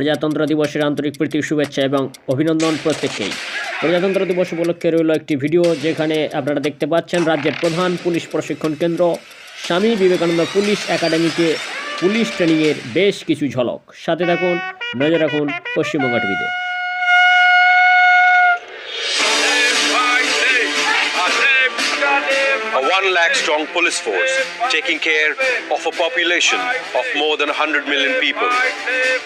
প্রজাতন্ত্র দিবসের আন্তরিক প্রীতি, শুভেচ্ছা এবং অভিনন্দন প্রত্যেককেই। প্রজাতন্ত্র দিবস উপলক্ষে রইল একটি ভিডিও যেখানে আপনারা দেখতে পাচ্ছেন রাজ্যের প্রধান পুলিশ প্রশিক্ষণ কেন্দ্র, স্বামী বিবেকানন্দ পুলিশ একাডেমিতে পুলিশ ট্রেনিংয়ের বেশ কিছু ঝলক। সাথে থাকুন, নজর রাখুন পশ্চিমবঙ্গ টিভিতে। A 1 lakh strong police force taking care of a population of more than 100 million people.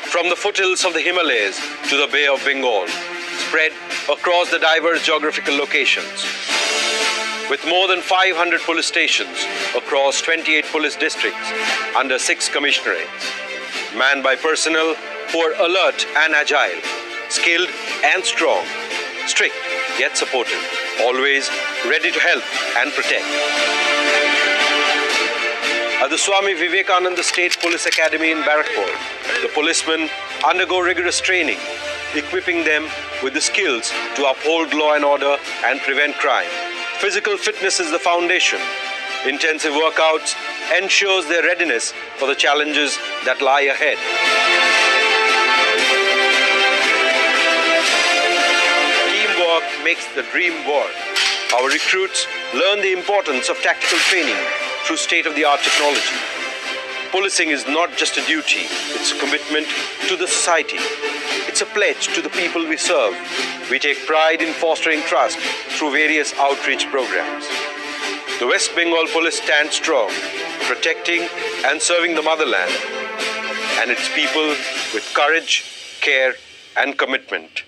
From the foothills of the Himalayas to the Bay of Bengal, spread across the diverse geographical locations. With more than 500 police stations across 28 police districts under 6 commissionerates. Manned by personnel who are alert and agile, skilled and strong, strict yet supportive, always ready to help and protect. At the Swami Vivekananda State Police Academy in Barakpur, the policemen undergo rigorous training, equipping them with the skills to uphold law and order and prevent crime. Physical fitness is the foundation. Intensive workouts ensures their readiness for the challenges that lie ahead. Makes the dream work. Our recruits learn the importance of tactical training through state of the art technology. Policing is not just a duty, it's a commitment to the society. It's a pledge to the people we serve. We take pride in fostering trust through various outreach programs. The West Bengal Police stands strong, protecting and serving the motherland and its people with courage, care, and commitment.